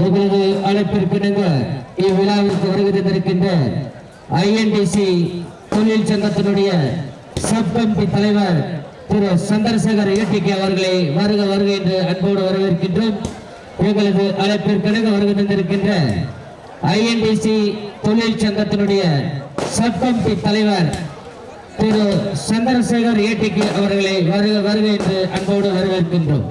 உங்களது அழைப்பிற்கிணங்க இவ்விழாவிற்கு வருகை தந்திருக்கின்ற ஐஎன்டிசி தொழில் சங்கத்தினுடைய சப் கமிட்டி தலைவர் திரு சந்திரசேகர் ஏடிகே அவர்களை வருக வருக என்று அன்போடு வரவேற்கின்றோம். எங்களது அழைப்பிற்கிணங்க வருகை தந்திருக்கின்ற ஐஎன்டிசி தொழில் சங்கத்தினுடைய சப் தலைவர் திரு சந்திரசேகர் ஏடிகே அவர்களை வருக வருக என்று அன்போடு வரவேற்கின்றோம்.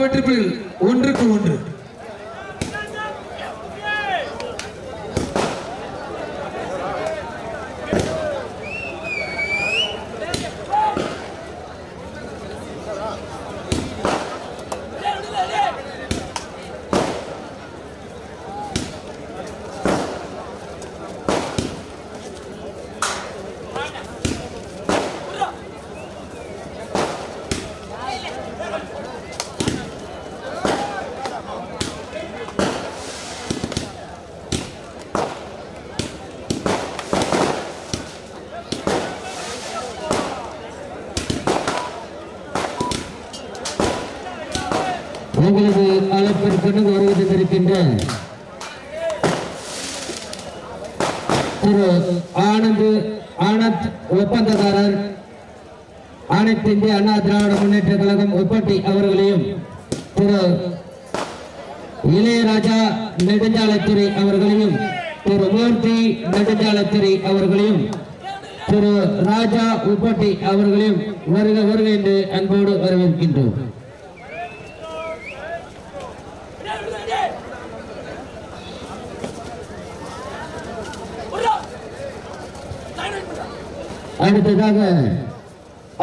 வெற்றி புள்ளிகள் ஒன்றுக்கு ஒன்று உங்களது அழைப்பிற்கு வருகை தந்திருக்கின்ற திரு ஆனந்த் ஆனந்த் ஒப்பந்ததாரர் அனைத்து இந்திய அண்ணா திராவிட முன்னேற்ற கழகம் உப்பட்டி அவர்களையும் திரு இளையராஜா நெடுஞ்சாலைத்துறை அவர்களையும் திரு மூர்த்தி நெடுஞ்சாலைத்துறை அவர்களையும் திரு ராஜா உப்பட்டி அவர்களையும் வருக வருக என்று அன்போடு வரவேற்கின்றோம். அடுத்ததாக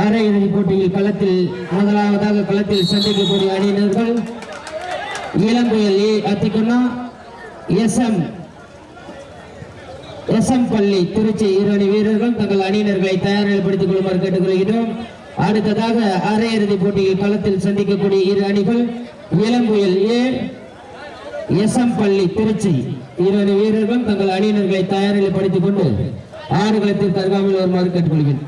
அரையிறுதி போட்டியில் களத்தில் முதலாவதாக களத்தில் சந்திக்கக்கூடிய அணியினர்கள் இளம்புயல் A Athikunna S M S M பள்ளி திருச்சி இரு அணி வீரர்கள் தங்கள் அணியினர்களை தயார்நிலைப்படுத்திக் கொள்ளுமாறு கேட்டுக்கொள்கிறோம் அடுத்ததாக அரையிறுதி போட்டியில் களத்தில் சந்திக்கக்கூடிய இரு அணிகள் இளம்புயல் ஏ எஸ் எம் பள்ளி திருச்சி இரு அணி வீரர்கள் தங்கள் அணியினர்களை தயாரில் நிலைப்படுத்திக் கொண்டு ஆறு களத்திற்கு அருகாமையில் வருமாறு கேட்டுக்கொள்கிறேன்.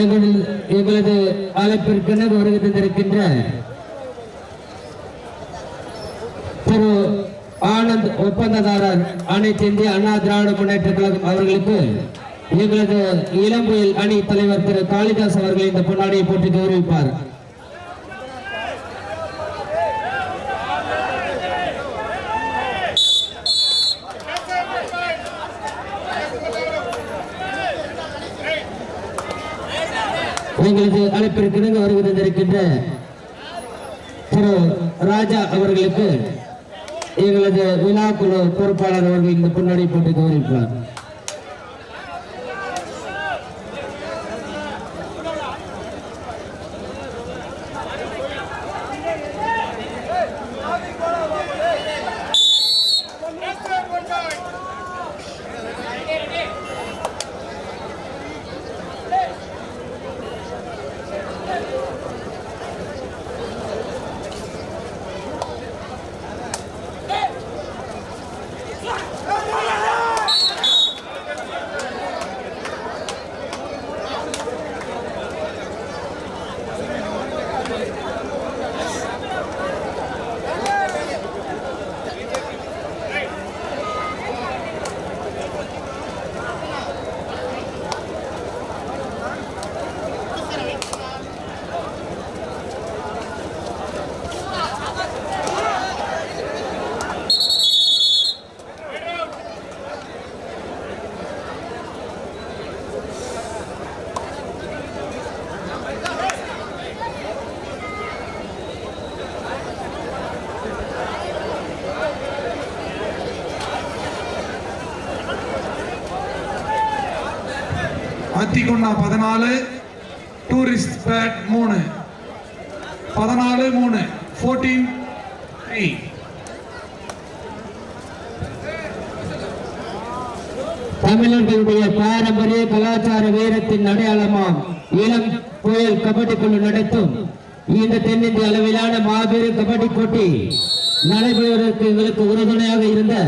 எங்கள் எங்களது அழைப்பிற்கென வருகை தந்திருக்கின்ற திரு ஆனந்த் ஒப்பந்ததாரர் அனைத்து இந்திய அண்ணா திராவிட முன்னேற்ற கழகம் அவர்களுக்கு எங்களது இளம்புயல் அணி தலைவர் திரு காளிதாஸ் அவர்கள் இந்த பொன்னாடியை போட்டு கௌரவிப்பார். எங்களது அழைப்பிற்கிணங்க வருகை தந்திருக்கின்ற திரு ராஜா அவர்களுக்கு எங்களது விழா குழு பொறுப்பாளர் அவர்கள் இந்த பொன்னாடி போட்டு கௌரவிப்பார். அத்திக்குண்ணா பதினாலு டூரிஸ்ட் பேட் மூணு. பதினாலு மூணு. ஃபோர்டீன் த்ரீ தமிழர்களுடைய பாரம்பரிய கலாச்சார வீரத்தின் அடையாளமாம் இளம் புயல் கபடி குழு நடத்தும். இந்த தென்னிந்திய அளவிலான மாபெரும் கபடி போட்டி நடைபெறுவதற்கு எங்களுக்கு உறுதுணையாக இருந்த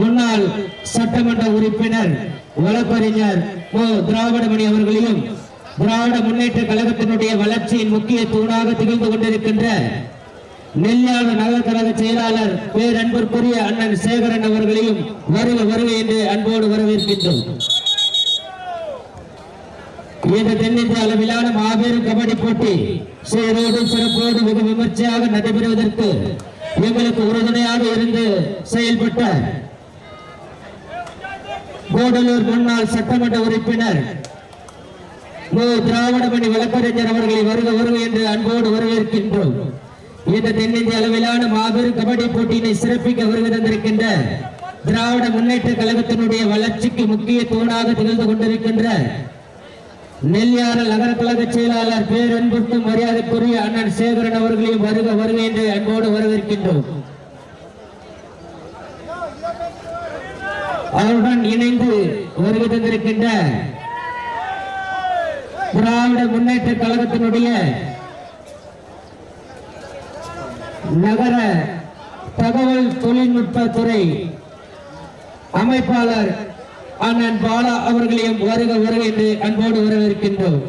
முன்னாள் சட்டமன்ற உறுப்பினர் வழக்கறிஞர் திராவிட திராவிடமணி அவர்களையும் திராவிட முன்னேற்ற கழகத்தினுடைய வளர்ச்சியின் முக்கிய தூணாக திகழ்ந்து கொண்டிருக்கின்ற நெல்லியாள நகர் கழக செயலாளர் பேரன்பிற்குரிய அண்ணன் சேகரன் அவர்களையும் வருக வருக என்று அன்போடு வரவேற்கின்றோம். இந்த தென்னிந்திய அளவிலான மாபெரும் கபடி போட்டி சீரோடு சிறப்போடு மிக விமர்சையாக நடைபெறுவதற்கு எங்களுக்கு உறுதுணையாக இருந்து செயல்பட்ட கூடலூர் முன்னாள் சட்டமன்ற உறுப்பினர் திராவிடமணி வழக்கறிஞர் அவர்களை வருக வருக என்று அன்போடு வரவேற்கின்றோம். இந்த தென்னிந்திய அளவிலான மாபெரும் கபடி போட்டியினை சிறப்பிக்க வருகை தந்திருக்கின்ற திராவிட முன்னேற்ற கழகத்தினுடைய வளர்ச்சிக்கு முக்கிய தூணாக திகழ்ந்து கொண்டிருக்கின்ற நெல்லியார நகர கழக செயலாளர் பேரன்புக்கும் மரியாதைக்குரிய அண்ணன் சேகரன் அவர்களையும் வருக வருக என்று அன்போடு வரவேற்கின்றோம். அவருடன் இணைந்து வருகை தந்திருக்கின்ற திராவிட முன்னேற்ற கழகத்தினுடைய நகர தகவல் தொழில்நுட்ப துறை அமைப்பாளர் அண்ணன் பாலா அவர்களையும் வருக வருக என்று அன்போடு வரவேற்கின்றோம்.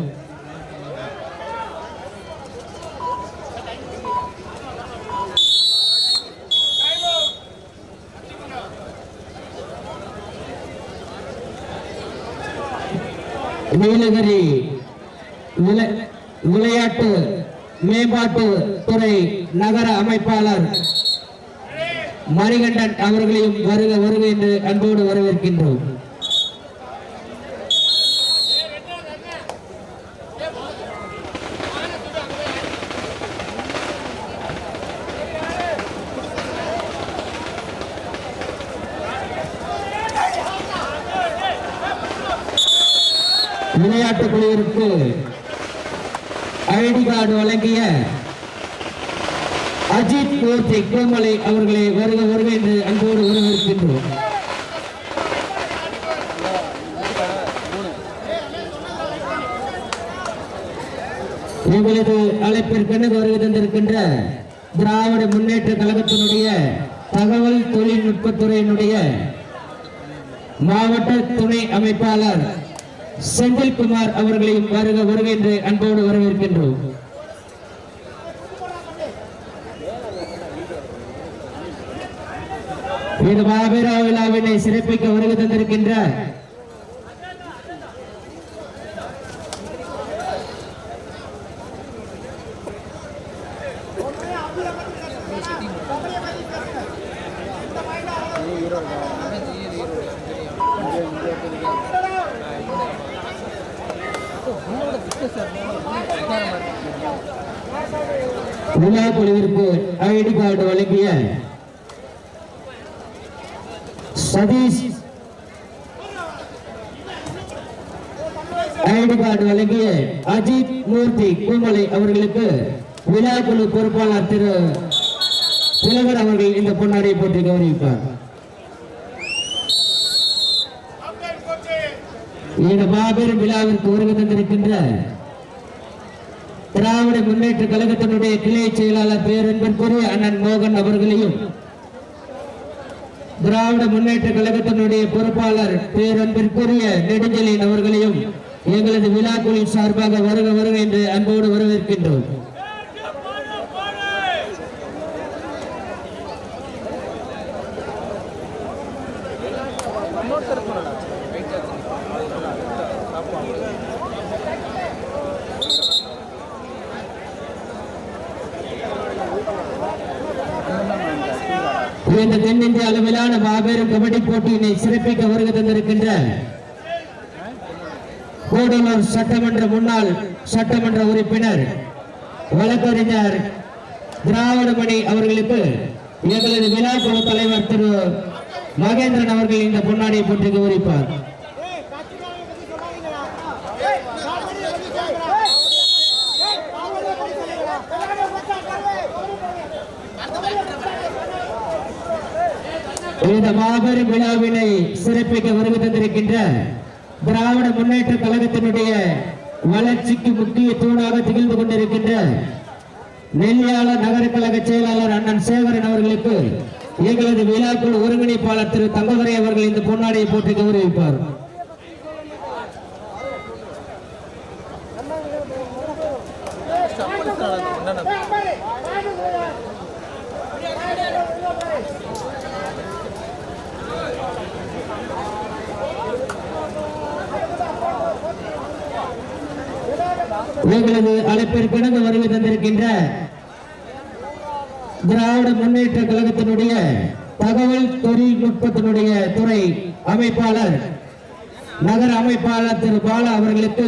நீலகிரி விளையாட்டு மேம்பாட்டு துறை நகர அமைப்பாளர் மணிகண்டன் அவர்களையும் வருக வருக என்று அன்போடு வரவேற்கின்றோம். விளையாட்டு குழுவிற்கு ஐடி கார்டு வழங்கிய அஜித் கோர்த்தி கோமலை அவர்களை வருக வருக என்று அன்போடு வரவேற்கின்றோம் எங்களது அழைப்பிற்கென வருகை தந்திருக்கின்ற திராவிட முன்னேற்ற கழகத்தினுடைய தகவல் தொழில்நுட்பத்துறையினுடைய மாவட்ட துணை அமைப்பாளர் செந்தில்குமார் அவர்களையும் வருக வருக என்று அன்போடு வரவேற்கின்றோம். இது மாபெரா விழாவினை சிறப்பிக்க வருகை தந்திருக்கின்ற விழா குழுவிற்கு ஐடி கார்டு வழங்கிய சதீஷ் ஐடி கார்டு வழங்கிய அஜித் மூர்த்தி கூமலை அவர்களுக்கு விழா குழு பொறுப்பாளர் திரு திலகர் அவர்கள் இந்த பொன்னாடியை போட்டு கௌரவிப்பார். இந்த மாபெரும் விழாவிற்கு வருகை தந்திருக்கின்ற திராவிட முன்னேற்ற கழகத்தினுடைய கிளை செயலாளர் பேரன்பிற்குரிய அண்ணன் மோகன் அவர்களையும் திராவிட முன்னேற்ற கழகத்தினுடைய பொறுப்பாளர் பேரன்பிற்குரிய நெடுஞ்சலின் அவர்களையும் எங்களது விழாக்குழுவின் சார்பாக வருக வருக என்று அன்போடு வரவேற்கின்றோம். இந்த அளவிலான மாபெரும் கபடி போட்டியினை சிறப்பிக்க வருகை தந்திருக்கின்ற கூடலூர் சட்டமன்ற முன்னாள் சட்டமன்ற உறுப்பினர் வழக்கறிஞர் திராவிடமணி அவர்களுக்கு எங்களது விழா குழு தலைவர் திரு மகேந்திரன் அவர்கள் இந்த பொன்னாடியை போற்றி கௌரவிப்பார் இந்த மாபெரும் விழாவினை சிறப்பிக்க வருகை தந்திருக்கின்ற திராவிட முன்னேற்ற கழகத்தினுடைய வளர்ச்சிக்கு முக்கிய தூணாக திகழ்ந்து கொண்டிருக்கின்ற நெல்லியாளர் நகர கழக செயலாளர் அண்ணன் சேகரன் அவர்களுக்கு எங்களது விழாக்குழு ஒருங்கிணைப்பாளர் திரு தங்கதுரை அவர்கள் இந்த பொன்னாடியை போற்றி கௌரவிப்பார் எங்களது அழைப்பிற்கிணங்க வருகை தந்திருக்கின்ற திராவிட முன்னேற்ற கழகத்தினுடைய தகவல் தொழில்நுட்பத்தினுடைய துறை அமைப்பாளர் நகர அமைப்பாளர் திரு பாலா அவர்களுக்கு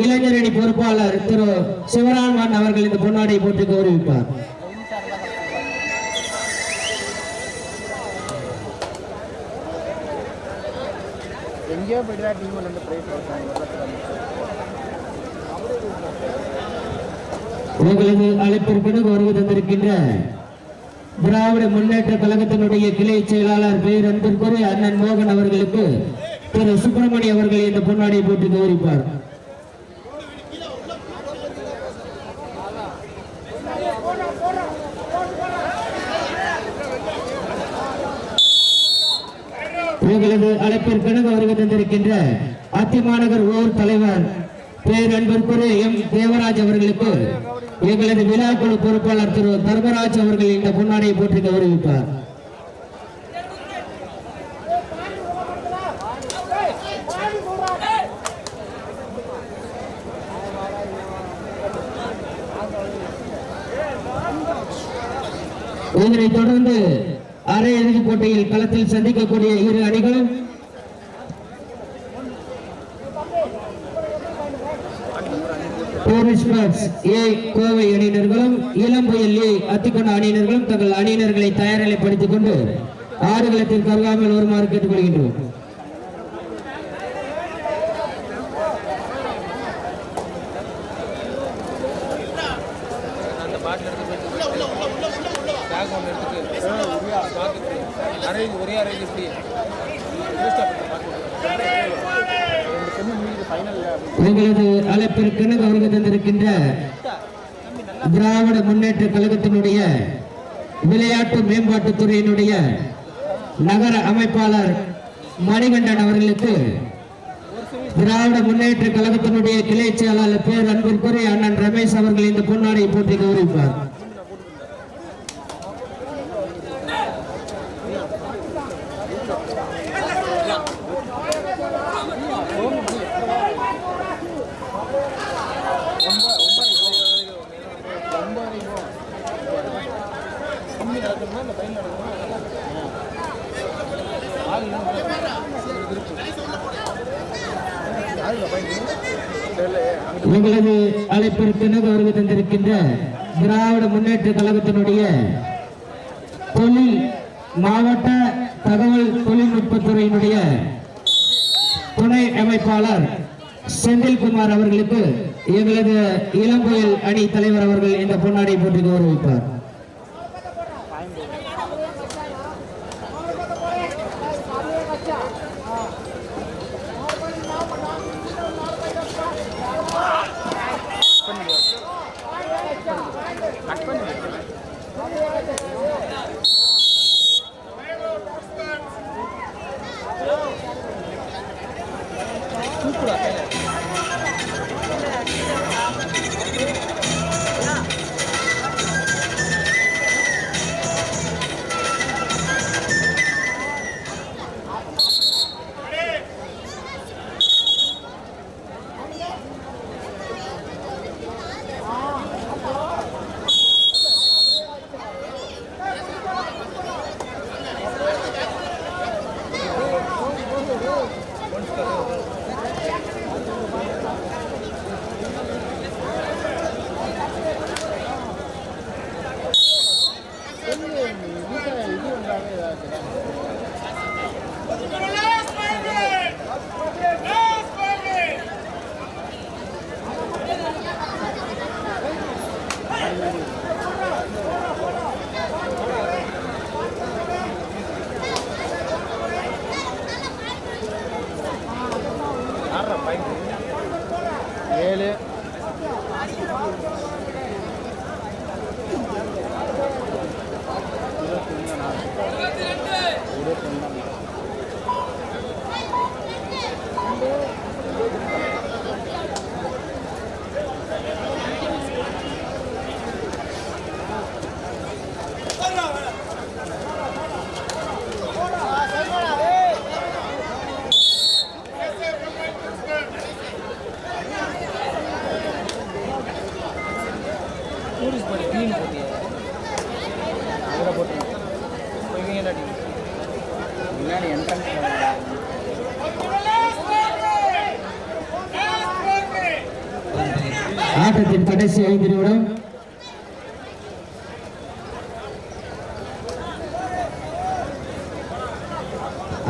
இளைஞரணி பொறுப்பாளர் திரு சிவராமன் அவர்கள் இந்த பொன்னாடியை போட்டு கௌரவிப்பார். எங்கேயோ போயிட்டு டீம் உங்களது அழைப்பிற்கு வருகை தந்திருக்கின்ற திராவிட முன்னேற்ற கழகத்தினுடைய கிளை செயலாளர் பேர் அன்பிற்குரிய அண்ணன் மோகன் அவர்களுக்கு திரு சுப்பிரமணிய அவர்கள் இந்த பொன்னாடியை போட்டு கௌரிப்பார் உங்களது அழைப்பிற்கிணங்க வருகை தந்திருக்கின்ற அத்திமாநகர் ஓர் தலைவர் பேர் எம் தேவராஜ் அவர்களுக்கு எங்களது விழாக்குழு பொறுப்பாளர் திரு தர்மராஜ் அவர்கள் இந்த பொன்னாடையை போற்றி கௌரவிப்பார் இதனைத் தொடர்ந்து அரையிறுதிப் போட்டியில் களத்தில் சந்திக்கக்கூடிய இரு அணிகளும் ஏ கோவை அணியினர்களும் இளம்புயல் ஏ அத்திக்கொண்ட அணியினர்களும் தங்கள் அணியினர்களை தயாரிலைப்படுத்திக் கொண்டு ஆடுகளத்தில் கருகாமல் வருமாறு கேட்டுக்கொள்கின்றோம். இருக்கின்ற திராவிட முன்னேற்ற கழகத்தினுடைய விளையாட்டு மேம்பாட்டுத் துறையினுடைய நகர அமைப்பாளர் மணிகண்டன் அவர்களுக்கு திராவிட முன்னேற்ற கழகத்தினுடைய கிளை செயலாளர் பேர் அன்பிற்குரிய அண்ணன் ரமேஷ் அவர்கள் இந்த பொன்னாடை போட்டி கௌரவிப்பார் கம்மி நடக்கணுமா இந்த பையன் நடக்கணுமா ஆள் இல்லை ஆள் இல்லை பையன் தெரியல அங்கே எங்களது அழைப்பிற்கு வருகை தந்திருக்கின்ற திராவிட முன்னேற்ற கழகத்தினுடைய தொழில் மாவட்ட தகவல் தொழில்நுட்பத்துறையினுடைய துணை அமைப்பாளர் செந்தில்குமார் அவர்களுக்கு எங்களது இளம்புயல் அணி தலைவர் அவர்கள் இந்த பொன்னாடை போட்டி கௌரவிப்பார்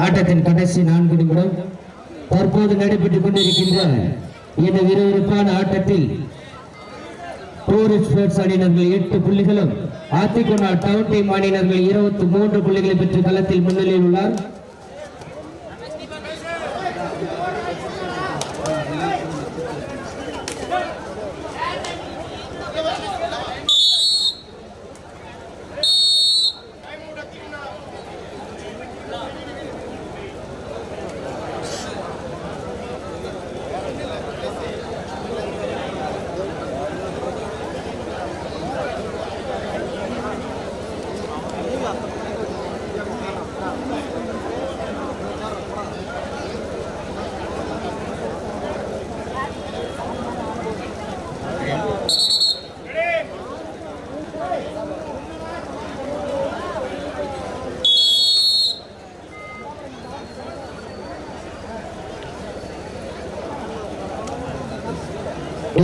ஆட்டத்தின் கடைசி நான்கு நிமிடம் தற்போது நடைபெற்றுக் கொண்டிருக்கின்ற இந்த விறுவிறுப்பான ஆட்டத்தில் டூரிஸ்ட் ஸ்போர்ட்ஸ் அணியினர்கள் எட்டு புள்ளிகளும் ஆத்திகுணா டவுன் டீம் அணியினர்கள் இருபத்தி மூன்று புள்ளிகளை பெற்று களத்தில் முன்னிலையில் உள்ளார்.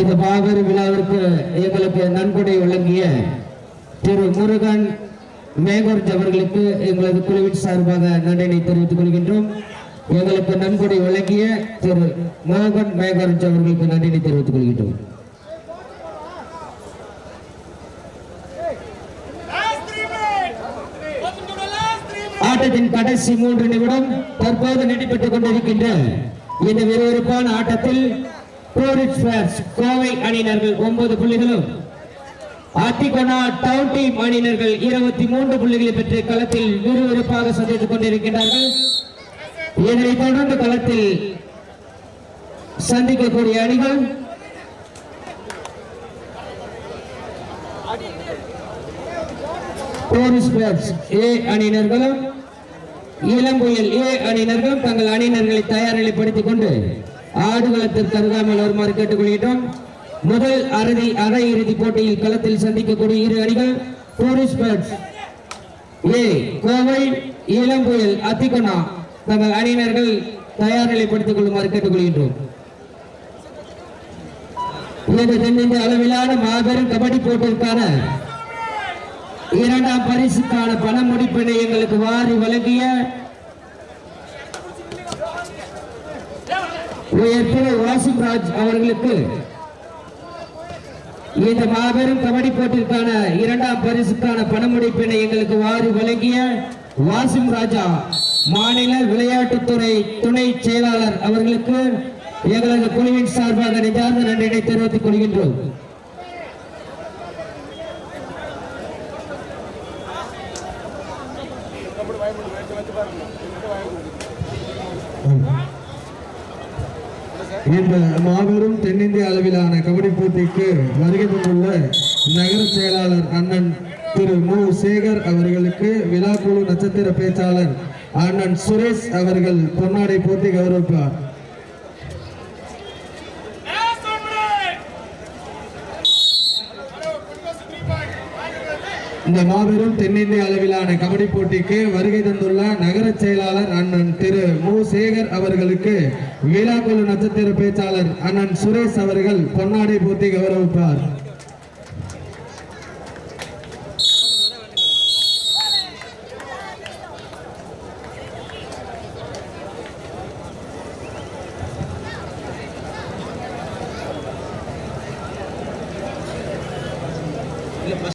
இந்த மாபெரும் விழாவிற்கு எங்களுக்கு நன்கொடை வழங்கிய திரு முருகன் மேகோர்ஜ் அவர்களுக்கு எங்களது குழுவின் சார்பாக நன்றினை தெரிவித்துக் கொள்கின்றோம். எங்களுக்கு நன்கொடை வழங்கிய திரு மோகன் மேகோர்ஜ் அவர்களுக்கு நன்றினை தெரிவித்துக் கொள்கின்றோம். ஆட்டத்தின் கடைசி மூன்று நிமிடம் தற்போது நடைபெற்றுக் கொண்டிருக்கின்ற இந்த விறுவிறுப்பான ஆட்டத்தில் கோவை அணியினர்கள் ஒன்பது புள்ளிகளும் ஆத்திகோனா டவுன் டீம் அணியினர்கள் இருபத்தி மூன்று புள்ளிகளை பெற்று களத்தில் விறுவிறுப்பாக சந்தித்துக் கொண்டிருக்கின்றார்கள். இதனைத் தொடர்ந்து களத்தில் சந்திக்கக்கூடிய அணிகள் ஏ அணியினர்களும் இளம்புயல் ஏ அணியினர்களும் தங்கள் அணியினர்களை தயார் நிலைப்படுத்திக் கொண்டு ஆடுகளத்திற்கு அருகாமல் வருமாறு கேட்டுக்கொள்கின்றோம். முதல் அறுதி அரை இறுதி போட்டியில் களத்தில் சந்திக்கக்கூடிய இரு அணிகள் tourist birds A Kovai Ilampuyal அத்திகொனா தங்கள் அணியினர்கள் தயார் நிலைப்படுத்திக் கொள்ளுமாறு கேட்டுக்கொள்கின்றோம். இந்த தென்னிந்திய அளவிலான மாபெரும் கபடி போட்டிற்கான இரண்டாம் பரிசுக்கான பண முடிப்பினை எங்களுக்கு வாரி வழங்கிய உயர் திரு அவர்களுக்கு? இந்த மாபெரும் கபடி போட்டிற்கான இரண்டாம் பரிசுக்கான பணமுடிப்பினை எங்களுக்கு வாரி வழங்கிய வாசிம் ராஜா மாநில விளையாட்டுத்துறை துணை செயலாளர் அவர்களுக்கு எங்களது குழுவின் சார்பாக நிஜார்ந்த நன்றினை தெரிவித்துக் கொள்கின்றோம். இந்த மாபெரும் தென்னிந்திய அளவிலான கபடி போட்டிக்கு வருகை தந்துள்ள நகர செயலாளர் அண்ணன் திரு மு. சேகர் அவர்களுக்கு விழாக்குழு நட்சத்திர பேச்சாளர் அண்ணன் சுரேஷ் அவர்கள் பொன்னாடை போட்டி கௌரவிப்பார். இந்த மாபெரும் தென்னிந்திய அளவிலான கபடி போட்டிக்கு வருகை தந்துள்ள நகர செயலாளர் அண்ணன் திரு மு. சேகர் அவர்களுக்கு விழாக்குழு நட்சத்திர பேச்சாளர் அண்ணன் சுரேஷ் அவர்கள் பொன்னாடை போட்டி கௌரவிப்பார்.